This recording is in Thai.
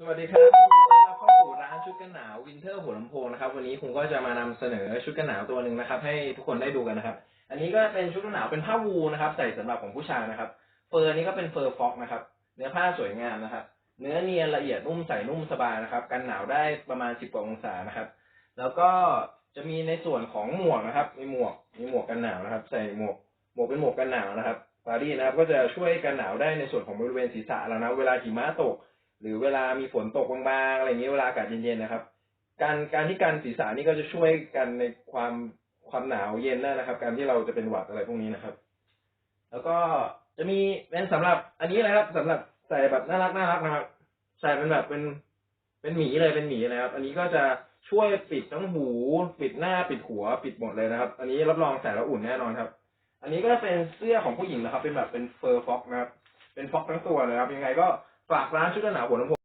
สวัสดีครับยินดีต้อนรับเข้าสู่ร้านชุดกันหนาววินเทอร์หัวลำโพงนะครับ วันนี้คุณก็จะมานำเสนอชุดกันหนาวตัวหนึ่งนะครับ ให้ทุกคนได้ดูกันนะครับ อันนี้ก็เป็นชุดกันหนาวเป็นผ้าวูลนะครับ ใส่สำหรับของผู้ชายนะครับ เฟอร์นี้ก็เป็นเฟอร์ฟ็อกนะครับ เนื้อผ้าสวยงามนะครับ เนื้อเนียนละเอียดนุ่มใส่นุ่มสบายนะครับ กันหนาวได้ประมาณ10กว่าองศานะครับ แล้วก็จะมีในส่วนของหมวกนะครับ มีหมวก มีหมวกกันหนาวนะครับ ใส่หมวก หมวกเป็นหมวกกันหนาวนะครับปารีนะครับ ก็จะช่วยกันหนาวได้ในส่วนของบริเวณศีรษะเรานะ เวลาหิมะตก หรือเวลามีฝนตกบางๆอะไรอย่างนี้เวลาอากาศเย็นๆนะครับ การการที่กันศีรษะนี่ก็จะช่วยกันในความความหนาวเย็นได้นะครับ การที่เราจะเป็นหวัดอะไรพวกนี้นะครับ แล้วก็จะมีเป็นสำหรับอันนี้นะครับสำหรับใส่แบบน่ารักน่ารักนะครับใส่เป็นแบบเป็นเป็นหมีเลยเป็นหมีนะครับ อันนี้ก็จะช่วยปิดทั้งหู ปิดหน้าปิดหัวปิดหมดเลยนะครับ อันนี้รับรองใส่แล้วอุ่นแน่นอนครับ อันนี้ก็เป็นเสื้อของผู้หญิงนะครับ เป็นแบบเป็นเฟอร์ฟ็อกนะครับ เป็นฟ็อกทั้งตัวเลยครับ ยังไงก็ ฝากร้านชุดกันหนาวหัวลำโพง